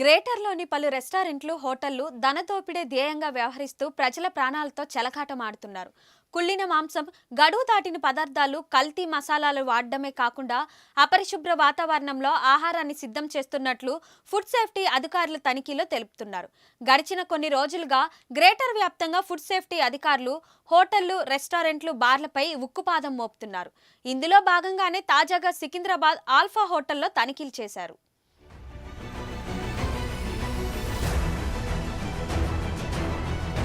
గ్రేటర్లోని పలు రెస్టారెంట్లు హోటళ్ళు ధనదోపిడే ధ్యేయంగా వ్యవహరిస్తూ ప్రజల ప్రాణాలతో చెలకాటమాడుతున్నారు. కుళ్ళిన మాంసం గడువు దాటిన పదార్థాలు కల్తీ మసాలాలు వాడడమే కాకుండా అపరిశుభ్ర వాతావరణంలో ఆహారాన్ని సిద్ధం చేస్తున్నట్లు ఫుడ్ సేఫ్టీ అధికారులు తనిఖీలో తెలుపుతున్నారు. గడిచిన కొన్ని రోజులుగా గ్రేటర్ వ్యాప్తంగా ఫుడ్ సేఫ్టీ అధికారులు హోటళ్ళు రెస్టారెంట్లు బార్లపై ఉక్కుపాదం మోపుతున్నారు. ఇందులో భాగంగానే తాజాగా సికింద్రాబాద్ ఆల్ఫా హోటల్లో తనిఖీలు చేశారు.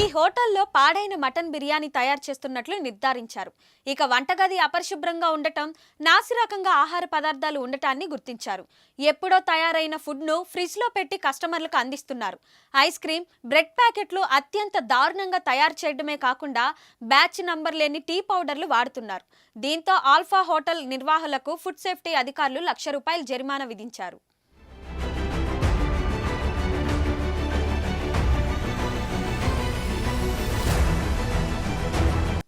ఈ హోటల్లో పాడైన మటన్ బిర్యానీ తయారు చేస్తున్నట్లు నిర్ధారించారు. ఇక వంటగది అపరిశుభ్రంగా ఉండటం నాసిరకంగా ఆహార పదార్థాలు ఉండటాన్ని గుర్తించారు. ఎప్పుడో తయారైన ఫుడ్ను ఫ్రిడ్జ్లో పెట్టి కస్టమర్లకు అందిస్తున్నారు. ఐస్ క్రీమ్ బ్రెడ్ ప్యాకెట్లు అత్యంత దారుణంగా తయారు చేయడమే కాకుండా బ్యాచ్ నంబర్ లేని టీ పౌడర్లు వాడుతున్నారు. దీంతో ఆల్ఫా హోటల్ నిర్వాహకులకు ఫుడ్ సేఫ్టీ అధికారులు లక్ష రూపాయలు జరిమానా విధించారు.